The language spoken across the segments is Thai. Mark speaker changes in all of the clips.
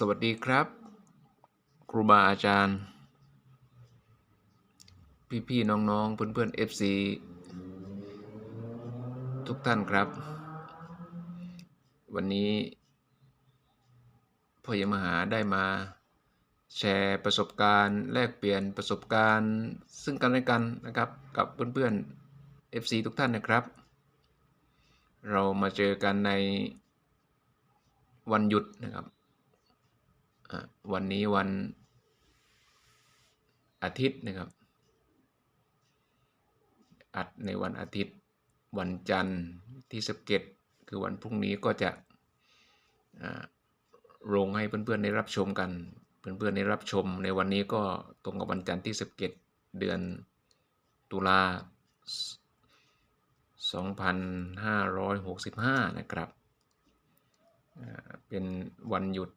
Speaker 1: สวัสดีครับ ครูบาอาจารย์ พี่ๆน้องๆเพื่อนๆ FC ทุกท่านครับ วันนี้พ่อใหญ่มหาได้มาแชร์ประสบการณ์ แลกเปลี่ยนประสบการณ์ ซึ่งกันและกันนะครับ กับเพื่อนๆ FC ทุกท่านนะครับ เรามาเจอกันในวันหยุดนะครับ วันนี้วันอาทิตย์นะครับ อัดในวันอาทิตย์ วันจันทร์ที่สบเก็ตคือวันพรุ่งนี้ก็จะลงให้เพื่อนๆได้รับชมกัน เพื่อนๆได้รับชมในวันนี้ก็ตรงกับวันจันทร์ที่สบเก็ตเดือนตุลา2565 นะครับอ่าเป็นวันหยุด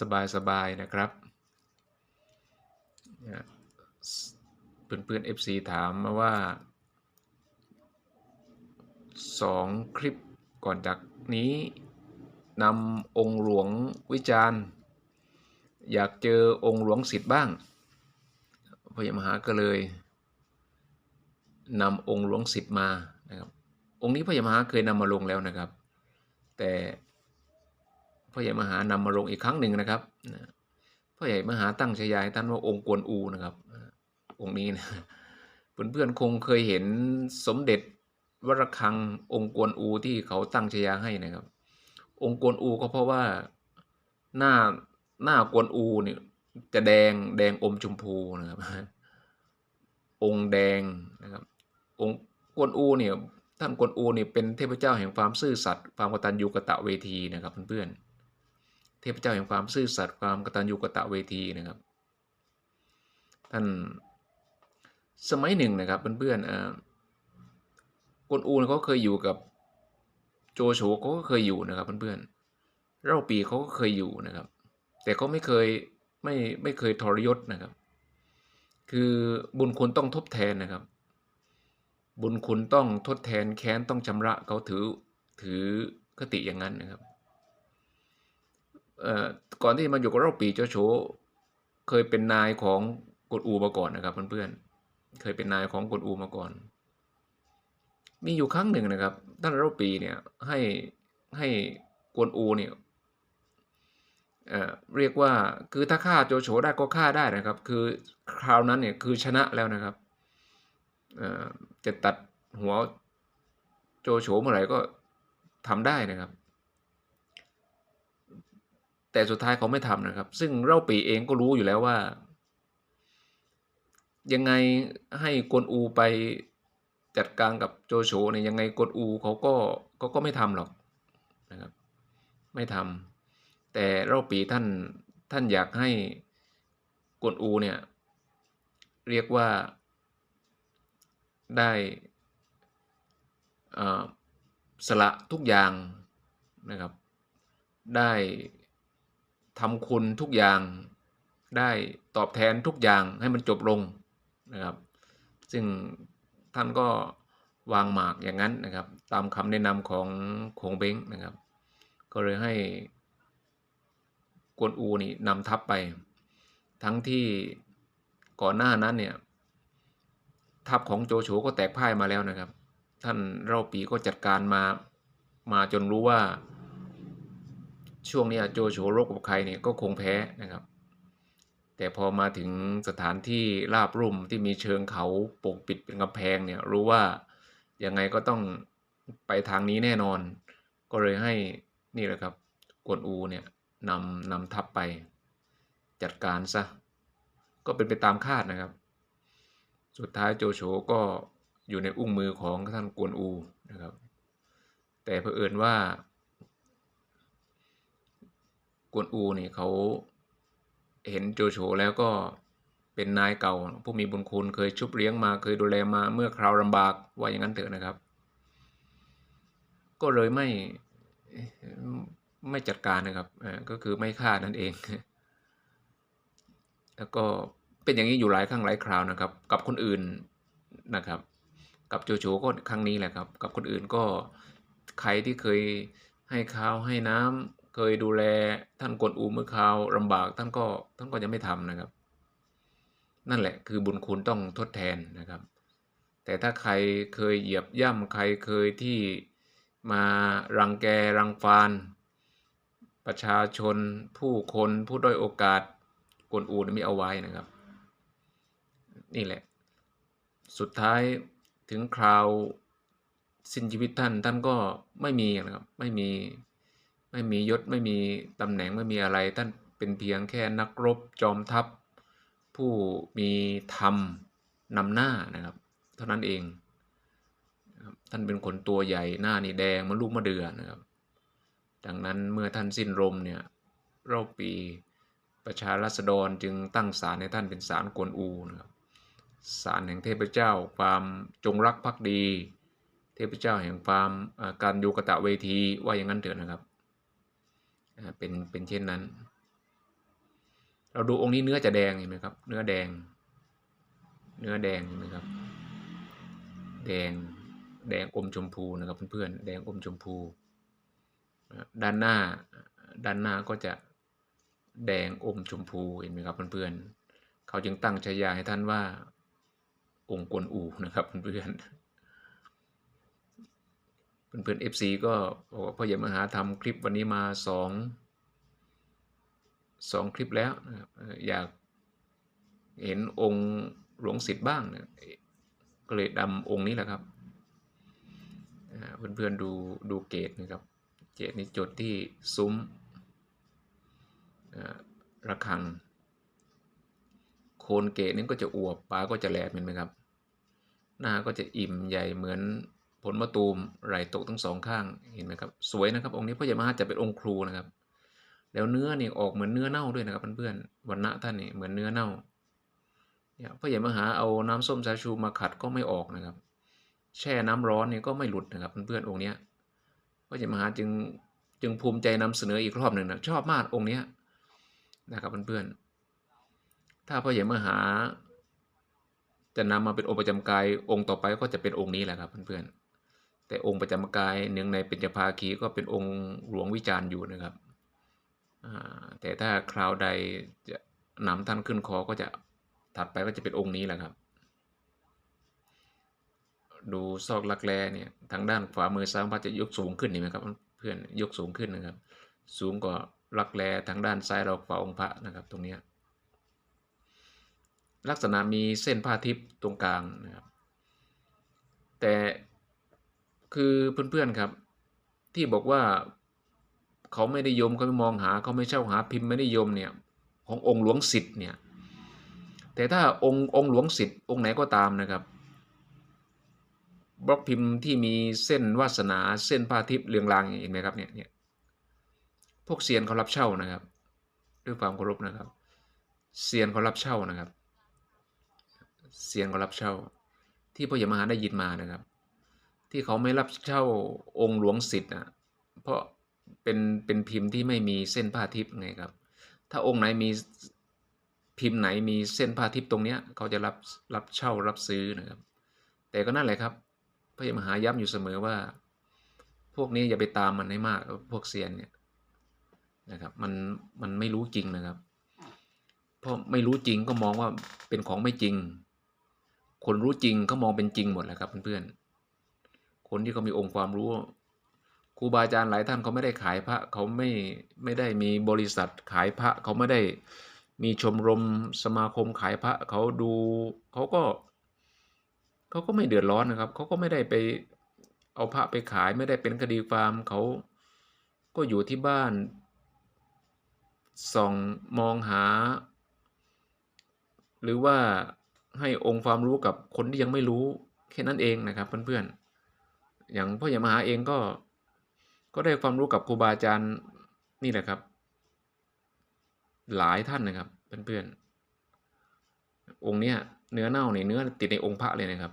Speaker 1: สบาย ๆ นะครับเพื่อนๆ FC ถามมาว่า 2 คลิปก่อนจากนี้นำองค์หลวงวิจารณ์ อยากเจอองค์หลวงสิทธิ์บ้างพระยามหาก็เลยนำองค์หลวงสิทธิ์มานะครับองค์นี้พระยามหาเคยนำมาลงแล้วนะครับ แต่ พระใหญ่มหานำมาลงอีกครั้งหนึ่งนะครับพ่อใหญ่มหาตั้งฉายาให้ท่านว่าองค์กวนอูนะครับ องค์นี้นะเพื่อนๆคงเคยเห็นสมเด็จวรคังองค์กวนอูที่เขาตั้งฉายาให้นะครับ องค์กวนอูก็เพราะว่าหน้าหน้ากวนอูเนี่ยจะแดงแดงอมชมพูนะครับ องค์แดงนะครับ องค์กวนอูเนี่ยท่านกวนอูเนี่ยเป็นเทพเจ้าแห่งความซื่อสัตย์ความกตัญญูกตเวทีนะครับเพื่อนๆ เทพเจ้าแห่งความซื่อสัตย์ความกตัญญูกตเวทีนะครับ ท่านสมัยหนึ่งนะครับเพื่อนๆกวนอูเนี่ยเขาเคยอยู่กับโจโฉเขาก็เคยอยู่นะครับเพื่อนๆเล่าปีเขาก็เคยอยู่นะครับ แต่เขาไม่เคยไม่ไม่เคยทรยศนะครับ คือบุญคุณต้องทดแทนนะครับ บุญคุณต้องทดแทนแค้นต้องชำระเขาถือถือคติอย่างนั้นนะครับ ก่อนที่มาอยู่กับเราปีเจ้าโฉเคยเป็นนายของกดอูมาก่อนนะครับเพื่อนๆ เคยเป็นนายของกดอูมาก่อน มีอยู่ครั้งหนึ่งนะครับท่านเราปีเนี่ยให้ให้กวนอูเนี่ยเเรียกว่าคือถ้าฆ่าโจโฉได้ก็ฆ่าได้นะครับ คือคราวนั้นเนี่ยคือชนะแล้วนะครับจะตัดหัวโจโฉเมื่อไหร่ก็ทำได้นะครับ แต่สุดท้ายเขาไม่ทำนะครับ ซึ่งเล่าปีเองก็รู้อยู่แล้วว่า ยังไงให้กวนอูไปจัดการกับโจโฉเนี่ยยังไงกวนอูเขาก็เขาก็ไม่ทำหรอกนะครับ ไม่ทำแต่เล่าปีท่านท่านอยากให้กวนอูเนี่ยเรียกว่าได้สละทุกอย่างนะครับ ได้ ทำคุณทุกอย่างได้ตอบแทนทุกอย่างให้มันจบลงนะครับ ซึ่งท่านก็วางหมากอย่างนั้นนะครับ ตามคำแนะนำของคงเบ้งนะครับ ก็เลยให้กวนอูนี่นำทัพไป ทั้งที่ก่อนหน้านั้นเนี่ย ทัพของโจโฉก็แตกพ่ายมาแล้วนะครับ ท่านเล่าปีก็จัดการมามาจนรู้ว่า ช่วงนี้โจโฉรบกับใครเนี่ยก็คงแพ้นะครับ แต่พอมาถึงสถานที่ราบรุ่มที่มีเชิงเขาปกปิดเป็นกำแพงเนี่ยรู้ว่ายังไงก็ต้องไปทางนี้แน่นอน ก็เลยให้นี่แหละครับกวนอูเนี่ยนำนำทัพไปจัดการซะ ก็เป็นไปตามคาดนะครับ สุดท้ายโจโฉก็อยู่ในอุ้งมือของท่านกวนอูนะครับ แต่เผอิญว่า กวนอูนี่เขาเห็นโจโฉแล้วก็เป็นนายเก่า ผู้มีบุญคุณเคยชุบเลี้ยงมาเคยดูแลมาเมื่อคราวลำบากว่าอย่างนั้นเถอะนะครับ ก็เลยไม่ไม่จัดการนะครับก็คือไม่ฆ่านั่นเอง แล้วก็เป็นอย่างนี้อยู่หลายครั้งหลายคราวนะครับ กับคนอื่นนะครับ กับโจโฉก็ครั้งนี้แหละครับ กับคนอื่นก็ใครที่เคยให้ข้าวให้น้ำ เคยดูแลท่านกวนอูเมื่อคราวลำบากท่านก็ท่านก็ยังไม่ทำนะครับ นั่นแหละคือบุญคุณต้องทดแทนนะครับ แต่ถ้าใครเคยเหยียบย่ำใครเคยที่มารังแกรังฟานประชาชนผู้คนผู้ด้อยโอกาสกวนอูไม่เอาไว้นะครับ นี่แหละ สุดท้ายถึงคราวสิ้นชีวิตท่านท่านก็ไม่มีนะครับไม่มี ไม่มียศไม่มีตำแหน่งไม่มีอะไร ท่านเป็นเพียงแค่นักรบจอมทัพ ผู้มีธรรมนำหน้านะครับ เท่านั้นเอง ท่านเป็นคนตัวใหญ่หน้านี่แดงมันลูกมะเดื่อนะครับ ดังนั้นเมื่อท่านสิ้นลมเนี่ยรอบปีประชารัษฎรจึงตั้งศาลให้ท่านเป็นศาลกวนอูนะครับศาลแห่งเทพเจ้าความจงรักภักดี เทพเจ้าแห่งความการโยกตะเวทีว่าอย่างนั้นเถอะนะครับ เป็นเป็นเช่นนั้น เราดูองค์นี้เนื้อจะแดงเห็นไหมครับ เนื้อแดง เนื้อแดงเห็นไหมครับ แดงแดงอมชมพูนะครับเพื่อนๆแดงอมชมพู ด้านหน้าด้านหน้าก็จะแดงอมชมพูเห็นไหมครับเพื่อนๆเขาจึงตั้งฉายาให้ท่านว่าองค์กวนอูนะครับเพื่อนๆ เพื่อนๆเอฟซีก็บอกว่าพ่อใหญ่มหาทำคลิปวันนี้มาสองสองคลิปแล้วนะครับอยากเห็นองค์หลวงสิทธิ์บ้างนะก็เลยดำองค์นี้แหละครับอ่าเพื่อนๆดูดูเกตนะครับ เกตนี้จดที่ซุ้มระฆัง โคนเกตนี่ก็จะอวบปลาก็จะแหลมเห็นไหมครับ หน้าก็จะอิ่มใหญ่เหมือน ผลมะตูมไหลตกทั้งสองข้างเห็นไหมครับสวยนะครับ องค์นี้พ่อใหญ่มหาจะเป็นองค์ครูนะครับ แล้วเนื้อนี่ออกเหมือนเนื้อเน่าด้วยนะครับเพื่อนๆวันณะท่านนี่เหมือนเนื้อเน่าเนี่ยพ่อใหญ่มหาเอาน้ำส้มสายชูมาขัดก็ไม่ออกนะครับ แช่น้ำร้อนนี่ก็ไม่หลุดนะครับเพื่อนๆองค์เนี้ยพ่อใหญ่มหาจึงจึงภูมิใจนำเสนออีกรอบหนึ่งนะชอบมากองค์เนี้ยนะครับเพื่อนๆถ้าพ่อใหญ่มหาจะนำมาเป็นองค์ประจำกายองค์ต่อไปก็จะเป็นองค์นี้แหละครับเพื่อนๆ แต่องค์ประจำกายเนื่งในเป็นจภาคีก็เป็นองค์หลวงวิจารณ์อยู่นะครับอ่าแต่ถ้าคราวใดจะนำท่านขึ้นคอก็จะถัดไปก็จะเป็นองค์นี้แหละครับ ดูซอกลักแร้เนี่ยทางด้านขวามือซ้ายพระจะยกสูงขึ้นเห็นไหมครับ เพื่อนยกสูงขึ้นนะครับ สูงกว่าลักแร้ทางด้านซ้ายเราขวาองค์พระนะครับ ตรงนี้ลักษณะมีเส้นผ้าทิพย์ตรงกลางนะครับ แต่ คือเพื่อนๆครับ ที่บอกว่าเขาไม่ได้ยมเขาไม่มองหาเขาไม่เช่าหาพิมพ์ไม่ได้ยมเนี่ยขององค์หลวงสิทธิ์เนี่ยแต่ถ้าองค์องค์หลวงสิทธิ์องค์ไหนก็ตามนะครับ บล็อกพิมพ์ที่มีเส้นวาสนาเส้นผ้าทิพย์เรืองรางเห็นไหมครับเนี่ยเนี่ยพวกเซียนเขารับเช่านะครับ ด้วยความเคารพนะครับเซียนเขารับเช่านะครับเซียนเขารับเช่า ที่พ่อใหญ่มหาได้ยินมานะครับ ที่เขาไม่รับเช่าองค์หลวงสิทธิ์นะเพราะเป็นเป็นพิมพ์ที่ไม่มีเส้นผ้าทิพย์ไงครับ ถ้าองค์ไหนมีพิมพ์ไหนมีเส้นผ้าทิพย์ตรงเนี้ยเขาจะรับรับเช่ารับซื้อนะครับ แต่ก็นั่นแหละครับพระยมหาย้ำอยู่เสมอว่า พวกนี้อย่าไปตามมันให้มากพวกเซียนเนี่ยนะครับมันมันไม่รู้จริงนะครับ เพราะไม่รู้จริงก็มองว่าเป็นของไม่จริง คนรู้จริงก็มองเป็นจริงหมดแหละครับเพื่อนๆ คนที่เขามีองค์ความรู้ครูบาอาจารย์หลายท่านเขาไม่ได้ขายพระเขาไม่ไม่ได้มีบริษัทขายพระเขาไม่ได้มีชมรมสมาคมขายพระเขาดูเขาก็เขาก็ไม่เดือดร้อนนะครับเขาก็ไม่ได้ไปเอาพระไปขายไม่ได้เป็นคดีความเขาก็อยู่ที่บ้านส่องมองหา หรือว่าให้องค์ความรู้กับคนที่ยังไม่รู้แค่นั้นเองนะครับเพื่อนๆ อย่างพ่อใหญ่มหาเองก็ ก็ได้ความรู้กับครูบาอาจารย์นี่แหละครับ หลายท่านนะครับเพื่อนๆองค์เนี้ยเนื้อเน่าเนี่ยเนื้อติดในองค์พระเลยนะครับ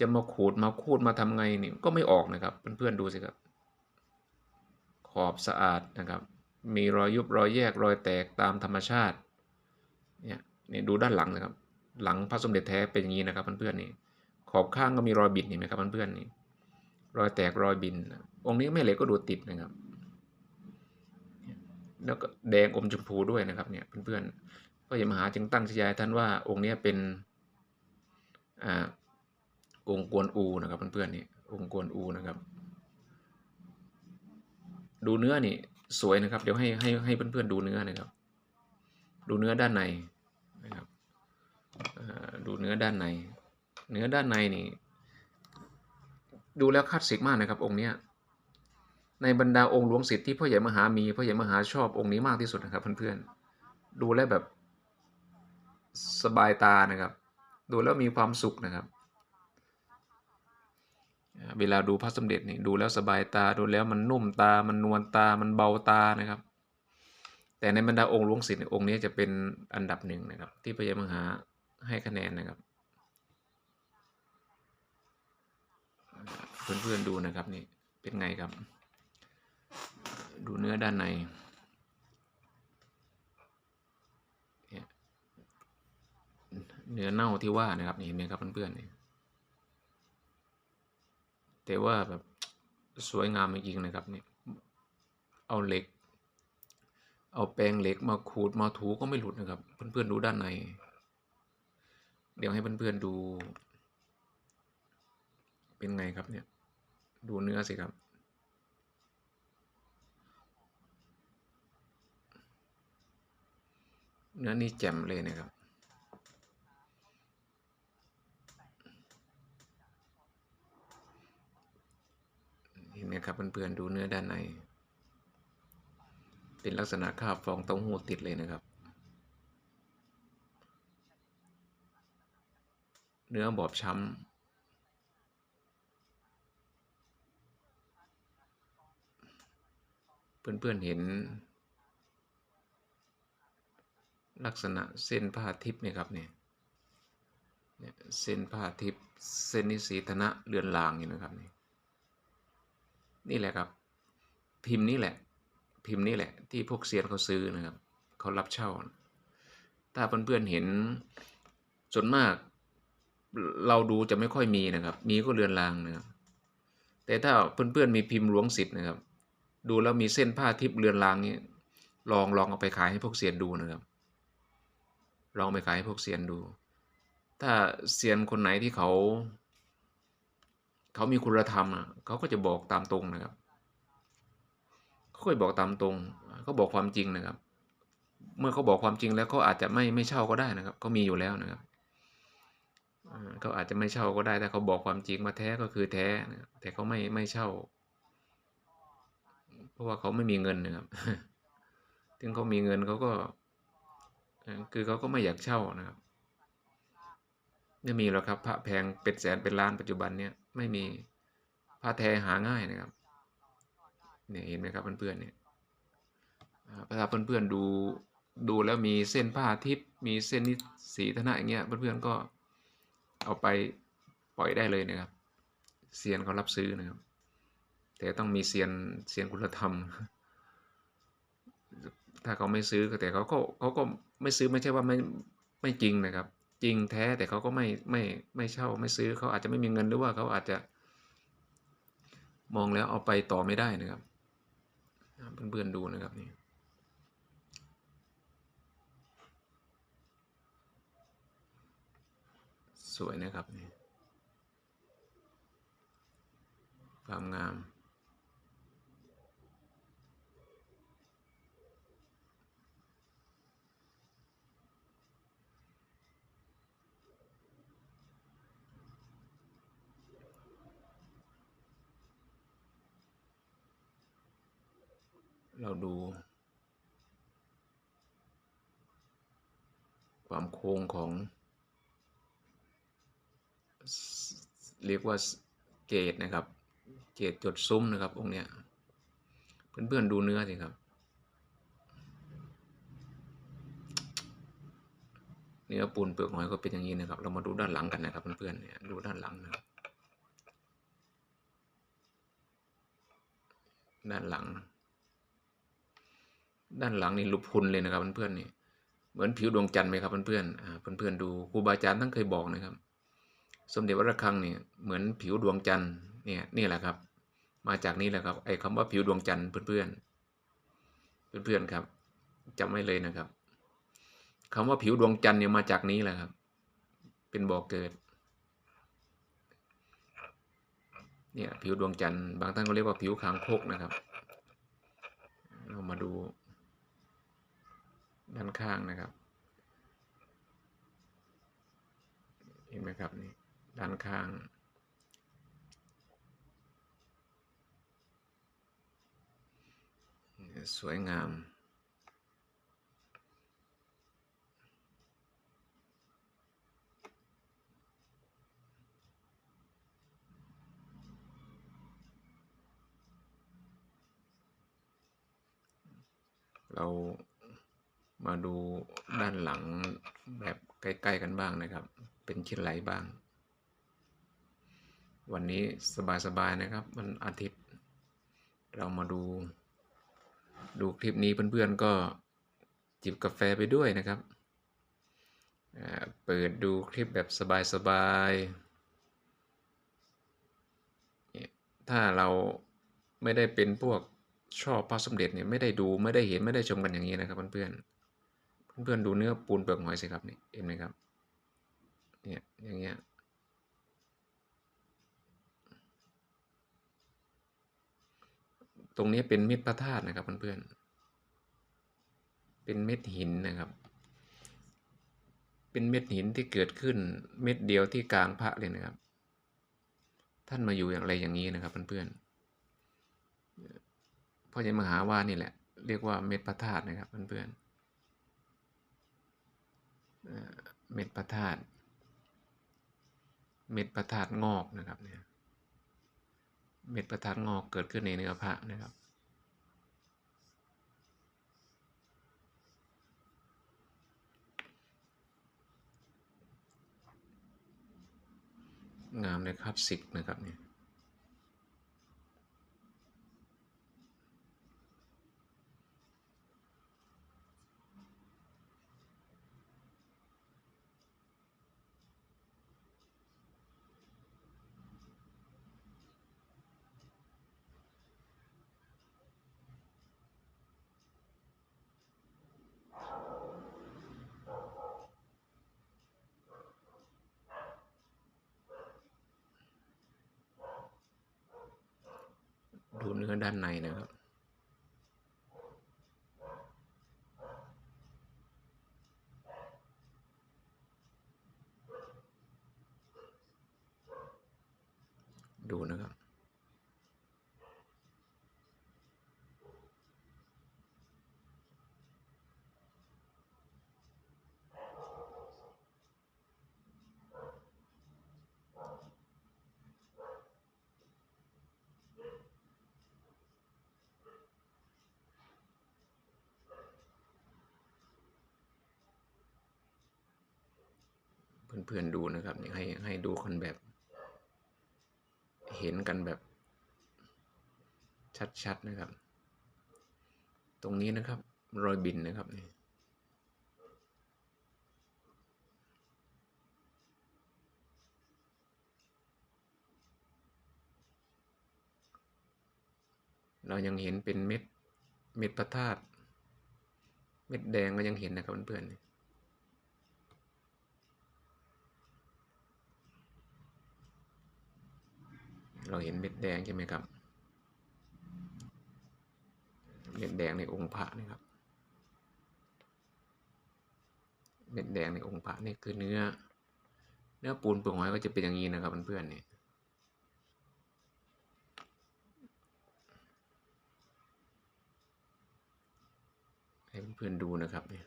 Speaker 1: จะมาขูดมาคูดมาทำไงนี่ก็ไม่ออกนะครับเพื่อนๆดูสิครับ ขอบสะอาดนะครับ มีรอยยุบรอยแยกรอยแตกตามธรรมชาติเนี่ยนี่ดูด้านหลังนะครับ หลังพระสมเด็จแท้เป็นอย่างนี้นะครับเพื่อนๆนี่ขอบข้างก็มีรอยบิดเห็นไหมครับเพื่อนๆนี่ รอยแตกรอยบิน องค์นี้แม่เหล็กก็ดูติดนะครับ แล้วก็แดงอมชมพูด้วยนะครับเนี่ยเพื่อนๆพระยามหาจึงตั้งฉายาให้ท่านว่าองค์นี้เป็นอ่าองค์กวนอูนะครับเพื่อนๆนี่องค์กวนอูนะครับ ดูเนื้อนี่สวยนะครับ เดี๋ยวให้ให้ให้เพื่อนๆดูเนื้อนะครับ ดูเนื้อด้านในนะครับดูเนื้อด้านใน เนื้อด้านในนี่ ดูแล้วคลาสสิกมากนะครับองค์เนี้ยในบรรดาองค์หลวงศิษย์ที่พ่อใหญ่มหามีพ่อใหญ่มหาชอบองค์นี้มากที่สุดนะครับเพื่อนๆดูแล้วแบบสบายตานะครับ ดูแล้วมีความสุขนะครับ เวลาดูพระสมเด็จนี่ดูแล้วสบายตาดูแล้วมันนุ่มตา มันนวลตา มันเบาตานะครับ แต่ในบรรดาองค์หลวงศิษย์องค์นี้จะเป็นอันดับหนึ่งนะครับ ที่พระยมหาให้คะแนนนะครับ เพื่อนๆดูนะครับนี่เป็นไงครับ ดูเนื้อด้านในเนี่ยเนื้อเน่าที่ว่านะครับนี่เห็นไหมครับเพื่อนๆนี่แต่ว่าแบบสวยงามจริงๆนะครับนี่เอาเหล็ก เอาแปรงเหล็กมาขูดมาถูก็ไม่หลุดนะครับ เพื่อนๆดูด้านใน เดี๋ยวให้เพื่อนๆดู เป็นไงครับเนี่ย ดูเนื้อสิครับ เนื้อนี่แจ่มเลยนะครับ เห็นไหมครับเพื่อนๆดูเนื้อด้านใน เป็นลักษณะคาบฟองเต้าหู้ติดเลยนะครับ เนื้อบอบช้ำ เพื่อนๆเห็น ลักษณะเส้นผ้าทิพย์เนี่ยครับเนี่ยเนี่ยเส้นผ้าทิพย์เส้นนิสีธนะเรือนลางอยู่นะครับนี่นี่แหละครับ พิมพ์นี่แหละ พิมพ์นี่แหละ ที่พวกเซียนเขาซื้อนะครับเขารับเช่า ถ้าเพื่อนๆเห็นส่วนมากเราดูจะไม่ค่อยมีนะครับ มีก็เรือนรางนะครับแต่ถ้าเพื่อนๆมีพิมพ์หลวงศิษย์นะครับ ดูแล้วมีเส้นผ้าทิพย์เรือนรางนี้ ลองลองเอาไปขายให้พวกเซียนดูนะครับ ลองไปขายให้พวกเซียนดู ถ้าเซียนคนไหนที่เขาเขามีคุณธรรมอะเขาก็จะบอกตามตรงนะครับเขาก็จะบอกตามตรงเขาบอกความจริงนะครับ เมื่อเขาบอกความจริงแล้วเขาอาจจะไม่ไม่เช่าก็ได้นะครับเขามีอยู่แล้วนะครับเขาอาจจะไม่เช่าก็ได้แต่เขาบอกความจริงมาแท้ก็คือแท้แต่เขาไม่ไม่เช่า เพราะว่าเขาไม่มีเงินนะครับถึงเขามีเงินเขาก็ คือเขาก็ไม่อยากเช่านะครับไม่มีหรอกครับ พระแพงเป็นแสนเป็นล้านปัจจุบันเนี่ยไม่มีพระแท้หาง่ายนะครับ เนี่ยเห็นไหมครับเพื่อนๆเนี่ยอ่าถ้าเพื่อนๆดูดูแล้วมีเส้นผ้าทิพย์มีเส้นนิสีธนะอย่างเงี้ยเพื่อนๆก็เอาไปปล่อยได้เลยนะครับ เซียนเขารับซื้อนะครับ แต่ต้องมีเซียนเซียนคุณธรรม ถ้าเขาไม่ซื้อแต่เขาก็เขาก็ไม่ซื้อไม่ใช่ว่าไม่ไม่จริงนะครับ จริงแท้แต่เขาก็ไม่ไม่ไม่เช่าไม่ซื้อเขาอาจจะไม่มีเงินหรือว่าเขาอาจจะมองแล้วเอาไปต่อไม่ได้นะครับอ่าเพื่อนๆดูนะครับนี่สวยนะครับนี่ความงาม เราดู ความโค้งของ เรียกว่าเกตนะครับ เกตจดซุ้มนะครับองค์เนี้ยเพื่อนๆดูเนื้อสิครับ เนื้อปูนเปลือกหอยก็เป็นอย่างนี้นะครับ เรามาดูด้านหลังกันนะครับเพื่อนๆเนี่ยดูด้านหลังนะครับด้านหลัง ด้านหลังนี่ลุพุนเลยนะครับเพื่อนๆนี่เหมือนผิวดวงจันทร์ไหมครับเพื่อนๆอ่าเพื่อนๆดูครูบาอาจารย์ทั้งเคยบอกนะครับ สมเด็จวัดระฆังเนี่ยเหมือนผิวดวงจันทร์เนี่ยนี่แหละครับ มาจากนี่แหละครับไอ้คำว่าผิวดวงจันทร์เพื่อนๆเพื่อนๆครับจำไว้เลยนะครับคำว่าผิวดวงจันทร์เนี่ยมาจากนี้แหละครับ เป็นบ่อเกิดเนี่ยผิวดวงจันทร์บางท่านก็เรียกว่าผิวคางคกนะครับ เรามาดู ด้านข้างนะครับ เห็นไหมครับนี่ด้านข้างสวยงาม เรา มาดูด้านหลังแบบใกล้ ๆ กันบ้างนะครับ เป็นชิ้นไหลบ้าง วันนี้สบาย ๆ นะครับ มันอาทิตย์ เรามาดู ดูคลิปนี้เพื่อน ๆ ก็จิบกาแฟไปด้วยนะครับ เปิดดูคลิปแบบสบาย ๆ ถ้าเราไม่ได้เป็นพวกชอบพระสมเด็จเนี่ยไม่ได้ดูไม่ได้เห็นไม่ได้ชมกันอย่างนี้นะครับเพื่อนๆ เพื่อนดูเนื้อปูนเปลือกหอยสิครับนี่เห็นไหมครับเนี่ยอย่างเงี้ยตรงนี้เป็นเม็ดพระธาตุนะครับเพื่อนๆเป็นเม็ดหินนะครับ เป็นเม็ดหินที่เกิดขึ้นเม็ดเดียวที่กลางพระเลยนะครับ ท่านมาอยู่อย่างไรอย่างนี้นะครับเพื่อนๆพ่อใหญ่มหาว่านี่แหละ เรียกว่าเม็ดพระธาตุนะครับเพื่อนๆ เม็ดพระธาตุเม็ดพระธาตุงอกนะครับเนี่ยเม็ดพระธาตุงอกเกิดขึ้นในเนื้อพระนะครับงามเลยครับสิกนะครับเนี่ย ด้านในนะครับ ดูนะครับ เพื่อนๆดูนะครับนี่ให้ให้ดูกันแบบ เห็นกันแบบ ชัดๆนะครับ ตรงนี้นะครับ รอยบินนะครับนี่เรายังเห็นเป็นเม็ด เม็ดพระธาตุ เม็ดแดงก็ยังเห็นนะครับเพื่อนๆ เราเห็นเม็ดแดงใช่ไหมครับ เม็ดแดงในองค์พระนะครับ เม็ดแดงในองค์พระนี่คือเนื้อ เนื้อปูนเปลือกหอยก็จะเป็นอย่างนี้นะครับเพื่อนๆนี่ให้เพื่อนๆดูนะครับเนี่ย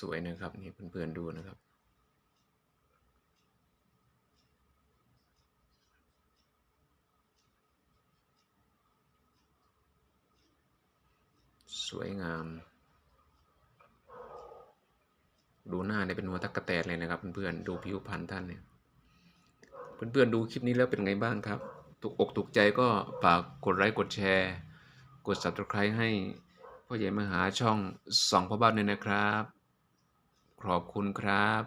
Speaker 1: สวยนะครับนี่เพื่อนๆดูนะครับ สวยงาม ดูหน้าเนี่ยเป็นหัวตักกะแตนเลยนะครับเพื่อนๆดูผิวพรรณท่านเนี่ยเพื่อนๆดูคลิปนี้แล้วเป็นไงบ้างครับถูกอกถูกใจก็ฝากกดไลค์กดแชร์ กด subscribe ให้พ่อใหญ่มหาช่องสองพ่อบ้านด้วยนะครับ ขอบคุณครับ